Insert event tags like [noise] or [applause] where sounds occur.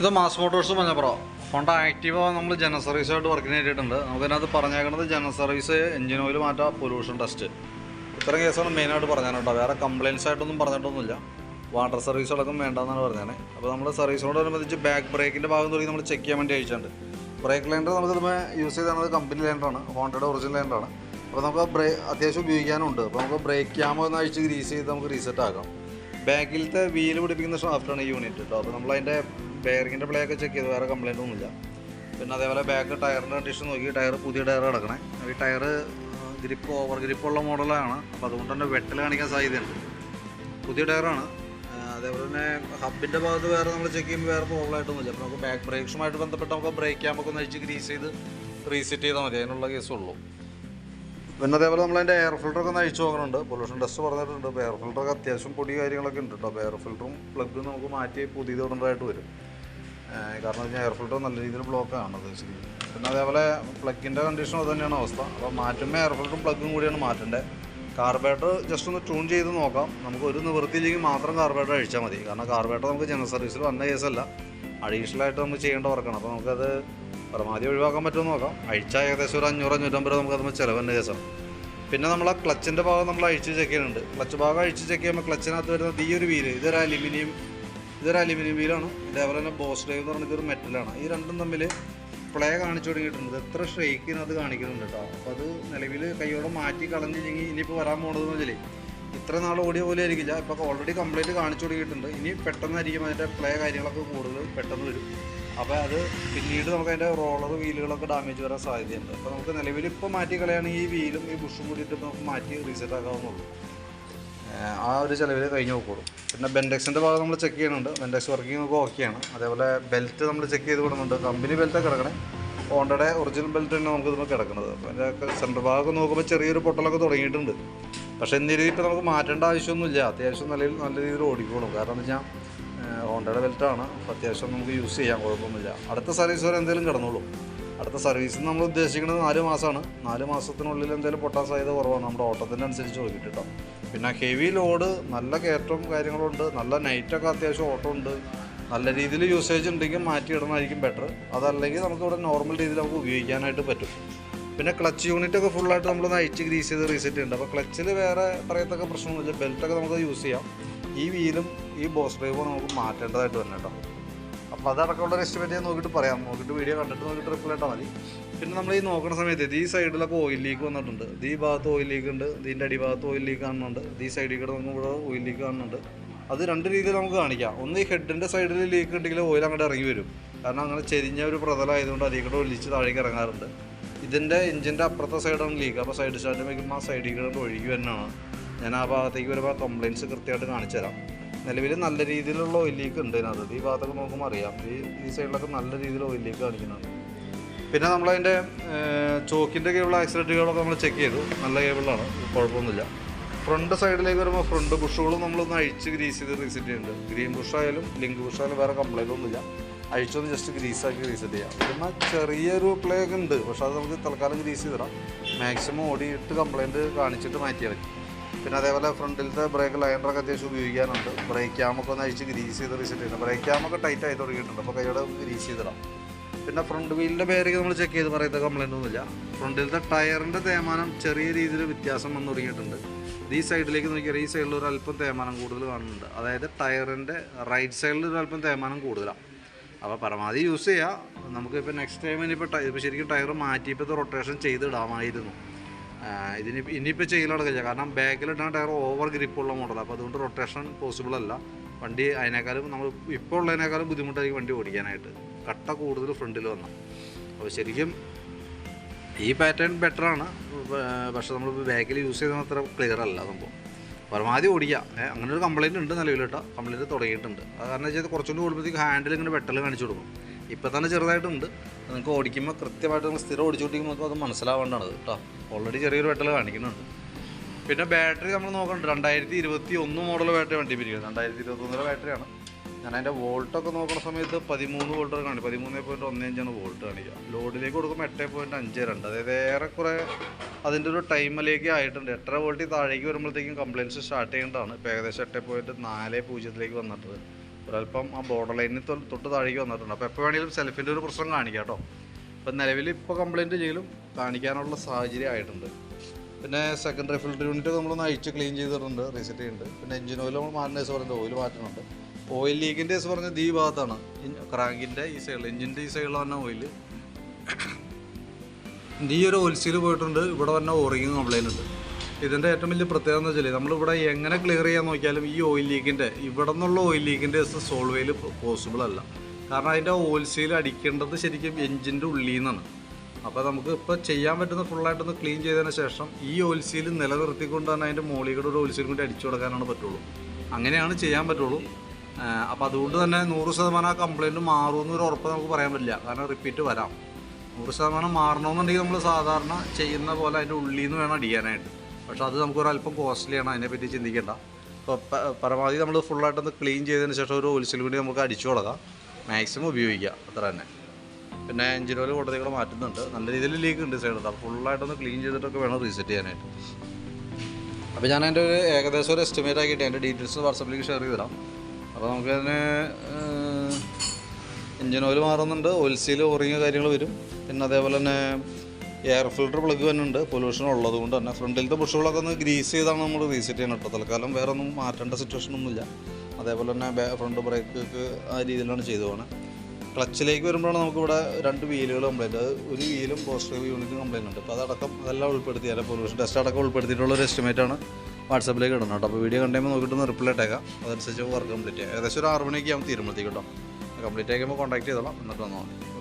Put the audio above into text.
ഇത് mass motors Manjappura Honda Activa നമ്മൾ general സർവീസായിട്ട് വർക്കിന് കയറ്റിയിട്ടുണ്ട് നമുക്കതിനകത്ത് പറഞ്ഞേക്കുന്നത് ജനറൽ സർവീസ് എഞ്ചിൻ ഓയിൽ മാറ്റാം പൊല്യൂഷൻ ടെസ്റ്റ് ഇത്തരം കേസാണ് മെയിനായിട്ട് പറഞ്ഞാൽ വേറെ കംപ്ലയിൻസ് ആയിട്ടൊന്നും പറഞ്ഞിട്ടൊന്നുമില്ല. വാട്ടർ അടക്കം വേണ്ടെന്നാണ് പറഞ്ഞത് അപ്പോൾ നമ്മൾ സർവീസിനോടനുബന്ധിച്ച് ബാക്ക് ബ്രേക്കിന്റെ ഭാഗം തുടങ്ങി നമ്മൾ ചെക്ക് ചെയ്യാൻ വേണ്ടി അയച്ചിട്ടുണ്ട്. ബ്രേക്ക് ലൈൻഡർ നമുക്ക് യൂസ് ചെയ്താണ് കമ്പനി ലൈൻഡറാണ് ഹോണ്ടയുടെ ഒറിജിനൽ ലൈൻഡറാണ് അപ്പോൾ നമുക്ക് ബ്രേ അത്യാവശ്യം ഉപയോഗിക്കാനുണ്ട്. അപ്പോൾ നമുക്ക് ബ്രേക്ക് ക്യാമോ എന്ന് അഴിച്ച് ഗ്രീസ് ചെയ്ത് നമുക്ക് റീസെറ്റ് ആക്കാം. ബാക്കിലത്തെ വീൽ പിടിപ്പിക്കുന്ന ഷാഫ്റ്റാണ് ഈ യൂണിറ്റ് കേട്ടോ അപ്പോൾ നമ്മളതിന്റെ ബെയറിങ്ങിന്റെ പ്ലേ ഒക്കെ ചെക്ക് ചെയ്ത് വേറെ കംപ്ലൈന്റ് ഒന്നുമില്ല. പിന്നെ അതേപോലെ ബാക്ക് ടയറിന്റെ കണ്ടീഷൻ നോക്കി ടയർ പുതിയ ടയർ കിടക്കണേ ഈ ടയർ ഗ്രിപ്പ് ഓവർ ഗ്രിപ്പുള്ള മോഡലാണ് അപ്പോൾ അതുകൊണ്ട് തന്നെ വെട്ടൽ കാണിക്കാൻ സാധ്യതയുണ്ട്. പുതിയ ടയറാണ് അതേപോലെ തന്നെ ഹബിന്റെ ഭാഗത്ത് വേറെ നമ്മൾ ചെക്ക് ചെയ്യുമ്പോൾ വേറെ പ്രോബ്ലം ആയിട്ടൊന്നുമില്ല. അപ്പോൾ നമുക്ക് ബാക്ക് ബ്രേക്സുമായിട്ട് ബന്ധപ്പെട്ട് നമുക്ക് ബ്രേക്ക് ക്യാമ്പൊക്കെ ഒന്ന് അഴിച്ച് ഗ്രീസ് ചെയ്ത് റീസെറ്റ് ചെയ്താൽ മതി. അതിനുള്ള കേസുള്ളൂ പിന്നെ അതേപോലെ നമ്മൾ അതിന്റെ എയർ ഫിൽറ്ററൊക്കെ ഒന്ന് അഴിച്ചു നോക്കുന്നുണ്ട് പൊല്യൂഷൻ ടെസ്റ്റ് പറഞ്ഞിട്ടുണ്ട്. എയർ ഫിൽറ്ററൊക്കെ അത്യാവശ്യം പൊടി കാര്യങ്ങളൊക്കെ ഉണ്ട് കേട്ടോ അപ്പോൾ എയർ ഫിൽറ്ററും പ്ലഗും നമുക്ക് മാറ്റി പുതിയത് ഇടേണ്ടതായിട്ട് വരും. കാരണം വെച്ചാൽ എയർ ഫിൽറ്റർ നല്ല രീതിയിൽ ബ്ലോക്ക് ആണ് ഉദ്ദേശിക്കുന്നത് പിന്നെ അതേപോലെ പ്ലഗിന്റെ കണ്ടീഷൻ അത് തന്നെയാണ് അവസ്ഥ അപ്പോൾ മാറ്റുമ്പോൾ എയർ ഫിൽറ്ററും പ്ലഗും കൂടിയാണ് മാറ്റേണ്ടത് കാർബേറ്റർ ജസ്റ്റ് ഒന്ന് ട്യൂൺ ചെയ്ത് നോക്കാം. നമുക്ക് ഒരു നിവൃത്തിയില്ലെങ്കിൽ മാത്രം കാർബേറ്റർ അഴിച്ചാൽ മതി. കാരണം കാർബേറ്റർ നമുക്ക് ജനറൽ സർവീസിൽ വന്ന കേസല്ല അഡീഷണൽ ആയിട്ട് നമുക്ക് ചെയ്യേണ്ട വർക്കാണ് അപ്പോൾ നമുക്കത് പരമാവധി ഒഴിവാക്കാൻ പറ്റുമെന്ന് നോക്കാം. അഴിച്ചാൽ ഏകദേശം ഒരു അഞ്ഞൂറ് അഞ്ഞൂറ്റമ്പത് നമുക്ക് അത് ചിലവന്റെ കേസാണ് പിന്നെ നമ്മൾ ആ ക്ലച്ചിന്റെ ഭാഗം നമ്മൾ അഴിച്ച് ചെക്ക് ചെയ്യുന്നുണ്ട്. ക്ലച്ച് ഭാഗം അഴിച്ച് ചെക്ക് ചെയ്യുമ്പോൾ ക്ലച്ചിനകത്ത് വരുന്നത് ഈ ഒരു വീൽ ഇതൊരു അലുമിനിയം ഇതൊരു അലുമിനിയം വീലാണ് ഇതേപോലെ തന്നെ ബോസ് ഡ്രൈവ് എന്ന് പറഞ്ഞ ഒരു മെറ്റലാണ് ഈ രണ്ടും തമ്മിൽ പ്ലേ കാണിച്ചു തുടങ്ങിയിട്ടുണ്ട്. എത്ര ചെയ്യുന്നത് കാണിക്കുന്നുണ്ട് കേട്ടോ. അപ്പോൾ അത് നിലവിൽ കൈയോടെ മാറ്റി കളഞ്ഞില്ലെങ്കിൽ ഇനിയിപ്പോൾ വരാൻ പോണതെന്ന് വെച്ചാൽ ഇത്ര നാൾ ഓടിയ പോലെ ആയിരിക്കില്ല. ഇപ്പോൾ ഓൾറെഡി കംപ്ലൈന്റ് കാണിച്ചു തുടങ്ങിയിട്ടുണ്ട്. ഇനി പെട്ടെന്നായിരിക്കും അതിന്റെ പ്ലേ കാര്യങ്ങളൊക്കെ കൂടുതൽ പെട്ടെന്ന് വരും. അപ്പോൾ അത് പിന്നീട് നമുക്ക് അതിന്റെ റോളർ വീലുകളൊക്കെ ഡാമേജ് വരാൻ സാധ്യതയുണ്ട്. അപ്പോൾ നമുക്ക് നിലവിൽ ഇപ്പോൾ മാറ്റി കളയുകയാണെങ്കിൽ ഈ വീലും ഈ ബുഷും കൂടിയിട്ട് നമുക്ക് മാറ്റി റീസെറ്റ് ആക്കാവുന്നുള്ളൂ ആ ഒരു ചിലവിൽ കഴിഞ്ഞ് പോയിക്കോളും പിന്നെ ബെൻഡെക്സിന്റെ ഭാഗം നമ്മൾ ചെക്ക് ചെയ്യുന്നുണ്ട്. ബെൻഡെക്സ് വർക്കിംഗ് ഒക്കെ ഓക്കെയാണ് അതേപോലെ ബെൽറ്റ് നമ്മൾ ചെക്ക് ചെയ്ത് കൊടുക്കുന്നുണ്ട്. കമ്പനി ബെൽറ്റ് കിടക്കണേ. ഹോണ്ടയുടെ ഒറിജിനൽ ബെൽറ്റ് തന്നെ നമുക്ക് ഇതിപ്പോൾ കിടക്കുന്നത് അപ്പോൾ അതിന്റെ സെന്റർ ഭാഗമൊക്കെ നോക്കുമ്പോൾ ചെറിയൊരു പൊട്ടലൊക്കെ തുടങ്ങിയിട്ടുണ്ട്. പക്ഷേ എന്നിരുന്നാൽ ഇപ്പോൾ നമുക്ക് മാറ്റേണ്ട ആവശ്യമൊന്നുമില്ല. അത്യാവശ്യം നല്ല നല്ല രീതിയിൽ ഓടിക്കോളും. കാരണം എന്താ വെച്ചാൽ ഹോണ്ടയുടെ ബെൽറ്റാണ് അപ്പോൾ അത്യാവശ്യം നമുക്ക് യൂസ് ചെയ്യാം. കുഴപ്പമൊന്നുമില്ല. അടുത്ത സർവീസ് വരെ എന്തെങ്കിലും കിടന്നോളും. അടുത്ത സർവീസ് നമ്മൾ ഉദ്ദേശിക്കുന്നത് നാല് മാസമാണ്. നാല് മാസത്തിനുള്ളിൽ എന്തെങ്കിലും പൊട്ടാൻ സാധ്യത കുറവാണ്. നമ്മുടെ ഓട്ടത്തിന്റെ അനുസരിച്ച് നോക്കിയിട്ട് കേട്ടോ പിന്നെ ഹെവി ലോഡ് നല്ല കയറ്റവും കാര്യങ്ങളുണ്ട് നല്ല നൈറ്റൊക്കെ അത്യാവശ്യം ഓട്ടം ഉണ്ട്. നല്ല രീതിയിൽ യൂസേജ് ഉണ്ടെങ്കിൽ മാറ്റി മാറ്റിയിടണമായിരിക്കും ബെറ്റർ അതല്ലെങ്കിൽ നമുക്ക് ഇവിടെ നോർമൽ രീതിയിൽ നമുക്ക് ഉപയോഗിക്കാനായിട്ട് പറ്റും. പിന്നെ ക്ലച്ച് യൂണിറ്റ് ഒക്കെ ഫുള്ളായിട്ട് നമ്മൾ നൈറ്റ് ഗ്രീസ് ചെയ്ത് റീസെറ്റ് ഉണ്ട് അപ്പോൾ ക്ലച്ചിൽ വേറെ പറയത്തക്ക പ്രശ്നമൊന്നുമില്ല. ബെൽറ്റൊക്കെ നമുക്ക് യൂസ് ചെയ്യാം. ഈ വീലും ഈ ബോസ് ഡ്രൈവും നമുക്ക് മാറ്റേണ്ടതായിട്ട് തന്നെ കേട്ടോ. അപ്പോൾ അതടക്കമുള്ള എസ്റ്റിമേറ്റ് ഞാൻ നോക്കിയിട്ട് പറയാം. നോക്കിയിട്ട് വീഡിയോ കണ്ടിട്ട് നോക്കിയിട്ട് റിപ്ലൈ ഇട്ടാൽ മതി. പിന്നെ നമ്മൾ ഈ നോക്കുന്ന സമയത്ത് ഈ സൈഡിലൊക്കെ ഓയിൽ ലീക്ക് വന്നിട്ടുണ്ട്. ഈ ഭാഗത്ത് ഓയിൽ ലീക്ക് ഉണ്ട് ഇതിന്റെ അടിഭാഗത്ത് ഓയിൽ ലീക്ക് കാണുന്നുണ്ട് ഈ സൈഡിൽ കൂടെ നമുക്ക് ഇവിടെ ഓയിൽ ലീക്ക് കാണുന്നുണ്ട്. അത് രണ്ട് രീതിയിൽ നമുക്ക് കാണിക്കാം. ഒന്ന് ഈ ഹെഡിന്റെ സൈഡിൽ ലീക്ക് ഉണ്ടെങ്കിൽ ഓയിൽ അങ്ങോട്ട് ഇറങ്ങി വരും. കാരണം അങ്ങനെ ചെരിഞ്ഞ ഒരു പ്രതലമായതുകൊണ്ട് അതിൽ കൂടെ ഒലിച്ച് താഴേക്ക് ഇറങ്ങാറുണ്ട്. ഇതിന്റെ എഞ്ചിന്റെ അപ്പുറത്തെ സൈഡാണ് ലീക്ക് അപ്പോൾ സൈഡ് സ്റ്റാൻഡ് വയ്ക്കുമ്പോൾ ആ സൈഡിൽ കൂടെ ഒഴുകി വരുന്നതാണ് ഞാൻ ആ ഭാഗത്തേക്ക് വരുമ്പോൾ കംപ്ലയിന്റ്സ് കൃത്യമായിട്ട് കാണിച്ചു തരാം നിലവിൽ നല്ല രീതിയിലുള്ള ഓയിൽ ലീക്ക് ഉണ്ട്. അതിനകത്ത് ഈ ഭാഗത്തൊക്കെ നോക്കുമ്പോൾ അറിയാം. ഈ ഈ സൈഡിലൊക്കെ നല്ല രീതിയിൽ ഓയിൽ ലീക്ക് കാണിക്കുന്നുണ്ട്. പിന്നെ നമ്മളതിന്റെ ചോക്കിന്റെ കേബിൾ ആക്സിഡന്റ് കേബിളൊക്കെ നമ്മൾ ചെക്ക് ചെയ്തു. നല്ല കേബിളാണ് കുഴപ്പമൊന്നുമില്ല. ഫ്രണ്ട് സൈഡിലേക്ക് വരുമ്പോൾ ഫ്രണ്ട് ബുഷുകളും നമ്മളൊന്ന് അഴിച്ച് ഗ്രീസ് ചെയ്ത് റീസെറ്റ് ചെയ്യുന്നുണ്ട്. ഗ്രീൻ ബുഷായാലും ലിങ്ക് ബുഷായാലും വേറെ കംപ്ലൈന്റ് ഒന്നുമില്ല. അഴിച്ചൊന്ന് ജസ്റ്റ് ഗ്രീസാക്കി റീസെറ്റ് ചെയ്യാം. പിന്നെ ചെറിയൊരു പ്ലേഗ് ഉണ്ട്. പക്ഷേ അത് നമുക്ക് തൽക്കാലം ഗ്രീസ് ചെയ്തിടാം. മാക്സിമം ഓടിയിട്ട് കംപ്ലൈന്റ് കാണിച്ചിട്ട് മാറ്റിയാൽ മതി. പിന്നെ അതേപോലെ ഫ്രണ്ടിലത്തെ ബ്രേക്ക് ലൈനറൊക്കെ അത്യാവശ്യം ഉപയോഗിക്കാനുണ്ട്. ബ്രേക്ക് ക്യാമൊക്കെ ഒന്ന് അഴിച്ച് ഗ്രീസ് ചെയ്ത് റീസെറ്റ് ചെയ്യുന്നത് ബ്രേക്ക് ക്യാമൊക്കെ ടൈറ്റ് ആയി തുടങ്ങിയിട്ടുണ്ട്. അപ്പോൾ കൈയോടെ ഗ്രീസ് ചെയ്തിടാം. പിന്നെ ഫ്രണ്ട് വീലിന്റെ പേരൊക്കെ നമ്മൾ ചെക്ക് ചെയ്ത് പറയുന്നത് കംപ്ലൈന്റ് ഒന്നുമില്ല. ഫ്രണ്ടിലത്തെ ടയറിന്റെ തേമാനം ചെറിയ രീതിയിൽ വ്യത്യാസം വന്നു തുടങ്ങിയിട്ടുണ്ട്. ഈ സൈഡിലേക്ക് നോക്കിയാൽ ഈ സൈഡിൽ ഒരു അല്പം തേമാനം കൂടുതൽ കാണുന്നുണ്ട്. അതായത് ടയറിന്റെ റൈറ്റ് സൈഡിൽ ഒരു അല്പം തേമാനം കൂടുതലാണ്. അപ്പോൾ പരമാവധി യൂസ് ചെയ്യുക നമുക്കിപ്പോൾ നെക്സ്റ്റ് ടൈം ഇനിയിപ്പോൾ ടയർ ഇപ്പോൾ ശരിക്കും ടയർ മാറ്റിയപ്പോൾ റൊട്ടേഷൻ ചെയ്തിടാമായിരുന്നു ഇതിന് ഇനിയിപ്പോൾ ചെയ്യലടക്കില്ല കാരണം ബാക്കിലിട്ടാൻ ടയർ ഓവർ ഗ്രിപ്പുള്ള മോഡലാണ് അപ്പോൾ അതുകൊണ്ട് റൊട്ടേഷൻ പോസിബിൾ അല്ല. വണ്ടി അതിനേക്കാളും നമ്മൾ ഇപ്പോൾ ഉള്ളതിനേക്കാളും ബുദ്ധിമുട്ടായിരിക്കും വണ്ടി ഓടിക്കാനായിട്ട്. കട്ട കൂടുതൽ ഫ്രണ്ടിൽ വന്നു. അപ്പോൾ ശരിക്കും ഈ പാറ്റേൺ ബെറ്ററാണ് പക്ഷെ നമ്മൾ ബാക്കിൽ യൂസ് ചെയ്തത് അത്ര ക്ലിയർ അല്ല സംഭവം. പരമാവധി ഓടിക്കുക അങ്ങനെ ഒരു കംപ്ലയിന്റ് ഉണ്ട് നിലവിൽ കംപ്ലയിന്റ് തുടങ്ങിയിട്ടുണ്ട്. അത് കാരണം വെച്ചാൽ കുറച്ചുകൂടി കൂടുമ്പോഴത്തേക്ക് ഹാൻഡിൽ ഇങ്ങനെ ബെറ്റർ കാണിച്ചു കൊടുക്കും. ഇപ്പം തന്നെ ചെറുതായിട്ടുണ്ട്. നിങ്ങൾക്ക് ഓടിക്കുമ്പോൾ കൃത്യമായിട്ട് നിങ്ങൾ സ്ഥിരം ഓടിച്ചുകൊണ്ടിരിക്കുമ്പോൾ നമുക്ക് അത് മനസ്സിലാവേണ്ടതാണ് കേട്ടോ. ഓൾറെഡി ചെറിയൊരു വെട്ടൽ കാണിക്കുന്നുണ്ട്. പിന്നെ ബാറ്ററി നമ്മൾ നോക്കുന്നുണ്ട് രണ്ടായിരത്തി ഇരുപത്തി ഒന്ന് മോഡൽ ബാറ്ററി വണ്ടി പിരിക്കുന്നത് രണ്ടായിരത്തി ഇരുപത്തൊന്നിലെ ബാറ്ററിയാണ് ഞാൻ അതിന്റെ വോൾട്ടൊക്കെ നോക്കുന്ന സമയത്ത് പതിമൂന്ന് വോൾട്ട് കാണിക്കും. പതിമൂന്ന് പോയിന്റ് ഒന്ന് അഞ്ചാണ് വോൾട്ട് കാണിക്കുക. ലോഡിലേക്ക് കൊടുക്കുമ്പോൾ എട്ട് പോയിന്റ് അഞ്ച് രണ്ട്. അതായത് ഏറെക്കുറെ അതിന്റെ ഒരു ടൈമിലേക്ക് ആയിട്ടുണ്ട്. എട്ടര വോൾട്ടിൽ താഴേക്ക് വരുമ്പോഴത്തേക്കും കംപ്ലയിൻസ് സ്റ്റാർട്ട് ചെയ്യേണ്ടതാണ്. ഇപ്പോൾ ഏകദേശം എട്ട് പോയിന്റ് നാല് പൂജ്യത്തിലേക്ക് വന്നിട്ടുണ്ട്. ഒരല്പം ആ ബോർഡർ ലൈനിൽ തൊട്ട് താഴേക്ക് വന്നിട്ടുണ്ട്. അപ്പോൾ എപ്പോൾ വേണമെങ്കിലും സെൽഫിന്റെ ഒരു പ്രശ്നം കാണിക്കാം കേട്ടോ. അപ്പം നിലവിൽ ഇപ്പോൾ കംപ്ലയിന്റ് ചെയ്യലും കാണിക്കാനുള്ള സാഹചര്യം ആയിട്ടുണ്ട്. പിന്നെ സെക്കൻഡറി ഫിൽറ്റർ യൂണിറ്റ് നമ്മളൊന്ന് അഴിച്ച് ക്ലീൻ ചെയ്തിട്ടുണ്ട് റീസെറ്റ് ചെയ്യുന്നുണ്ട് പിന്നെ എഞ്ചിൻ ഓയിൽ നമ്മൾ മാറ്റുന്ന കേസ് പറഞ്ഞിട്ട് ഓയിൽ മാറ്റുന്നുണ്ട്. ഓയിൽ ലീക്കിന്റെ കേസ് പറഞ്ഞത് ഈ ഭാഗത്താണ്. ക്രാങ്കിന്റെ ഈ സൈഡിൽ എഞ്ചിന്റെ ഈ സൈഡിൽ വന്ന ഓയിൽ [coughs] ഈ ഒരു ഓൽസീൽ പോയിട്ടുണ്ട്. ഇവിടെ വന്ന ഓറിങ് കംപ്ലയിന്റ് ഉണ്ട്. ഇതിന്റെ ഏറ്റവും വലിയ പ്രത്യേകത എന്ന് വെച്ചാൽ നമ്മളിവിടെ എങ്ങനെ ക്ലിയർ ചെയ്യാൻ നോക്കിയാലും ഈ ഓയിൽ ലീക്കിന്റെ ഇവിടെ നിന്നുള്ള ഓയിൽ ലീക്കിന്റെ സോൾവ് ചെയ്യൽ പോസിബിൾ അല്ല. കാരണം അതിന്റെ ഓയിൽ സീൽ അടിക്കേണ്ടത് ശരിക്കും എഞ്ചിന്റെ ഉള്ളിൽ നിന്നാണ്. അപ്പോൾ നമുക്ക് ഇപ്പോൾ ചെയ്യാൻ പറ്റുന്ന ഫുള്ളായിട്ടൊന്ന് ക്ലീൻ ചെയ്തതിന് ശേഷം ഈ ഓയിൽ സീൽ നിലനിർത്തിക്കൊണ്ട് തന്നെ അതിന്റെ മോളികളുടെ ഒരു ഓയിൽ സീൽ കൂടി അടിച്ചു കൊടുക്കാനാണ് പറ്റുള്ളൂ. അങ്ങനെയാണ് ചെയ്യാൻ പറ്റുള്ളൂ. അപ്പോൾ അതുകൊണ്ട് തന്നെ നൂറ് ശതമാനം ആ കംപ്ലയിന്റ് മാറുമെന്നൊരു ഉറപ്പ് നമുക്ക് പറയാൻ പറ്റില്ല. കാരണം റിപ്പീറ്റ് വരാം. നൂറ് ശതമാനം മാറണമെന്നുണ്ടെങ്കിൽ നമ്മൾ സാധാരണ ചെയ്യുന്ന പോലെ അതിന്റെ ഉള്ളിൽ നിന്ന് വേണം അടിക്കാനായിട്ട്. പക്ഷെ അത് നമുക്ക് അല്പം കോസ്റ്റ്ലിയാണ് അതിനെപ്പറ്റി ചിന്തിക്കേണ്ട. അപ്പോൾ പരമാവധി നമ്മൾ ഫുള്ളായിട്ടൊന്ന് ക്ലീൻ ചെയ്തതിന് ശേഷം ഒരു ഒലിച്ചിൽ കൂടി നമുക്ക് അടിച്ചു കൊടുക്കാം. മാക്സിമം ഉപയോഗിക്കുക അത്ര തന്നെ. പിന്നെ എഞ്ചിൻ ഓയിൽ കൂടുതൽ മാറ്റുന്നുണ്ട്. നല്ല രീതിയിൽ ലീക്ക് ഉണ്ട് സൈഡിൽ അപ്പോൾ ഫുള്ളായിട്ടൊന്ന് ക്ലീൻ ചെയ്തിട്ടൊക്കെ വേണം റീസെറ്റ് ചെയ്യാനായിട്ട്. അപ്പോൾ ഞാൻ എന്റെ ഒരു ഏകദേശം ഒരു എസ്റ്റിമേറ്റ് ആക്കിയിട്ട് എന്റെ ഡീറ്റെയിൽസ് വാട്സപ്പിലേക്ക് ഷെയർ ചെയ്ത് തരാം അപ്പോൾ നമുക്കതിന് എഞ്ചിൻ ഓയിൽ മാറുന്നുണ്ട് ഓയിൽ സീൽ ഓറിങ് കാര്യങ്ങൾ വരും. പിന്നെ അതേപോലെ തന്നെ എയർ ഫിൽട്ടർ പ്ലഗ് തന്നെ ഉണ്ട്. പൊല്യൂഷൻ ഉള്ളത് കൊണ്ട് തന്നെ ഫ്രണ്ടിലത്തെ ബുഷുകളൊക്കെ ഒന്ന് ഗ്രീസ് ചെയ്താണ് നമ്മൾ റീസെറ്റ് ചെയ്യണം കേട്ടോ. തൽക്കാലം വേറെ ഒന്നും മാറ്റേണ്ട സിറ്റുവേഷൻ ഒന്നുമില്ല. അതേപോലെ തന്നെ ഫ്രണ്ട് ബ്രേക്ക് ആ രീതിയിലാണ് ചെയ്തു പോകുന്നത് ക്ലച്ചിലേക്ക് വരുമ്പോഴാണ് നമുക്കിവിടെ രണ്ട് വീലുകൾ കംപ്ലൈന്റ് അത് ഒരു വീലും പോസ്റ്റർ യൂണിറ്റും കംപ്ലൈന്റ് ഉണ്ട്. അപ്പോൾ അതടക്കം അതെല്ലാം ഉൾപ്പെടുത്തി. അല്ലെങ്കിൽ പൊല്യൂഷൻ ടെസ്റ്റ് അടക്കം ഉൾപ്പെടുത്തിയിട്ടുള്ള ഒരു എസ്റ്റിമേറ്റ് ആണ് വാട്സാപ്പിലേക്ക് ഇടണം കേട്ടോ. അപ്പോൾ വീഡിയോ കണ്ടുമ്പോൾ നോക്കിയിട്ട് റിപ്ലൈ ഇട്ടേക്കാം. അതനുസരിച്ച് വർക്ക് കംപ്ലീറ്റ് ചെയ്യാം. ഏകദേശം ഒരു ആറ് മണിക്ക് ആകുമ്പോൾ തീരുമ്പോഴത്തേക്ക് കേട്ടോ. കംപ്ലീറ്റ് ആക്കുമ്പോൾ കോൺടാക്ട് ചെയ്തോളാം. എന്നിട്ട് വന്നാൽ മതി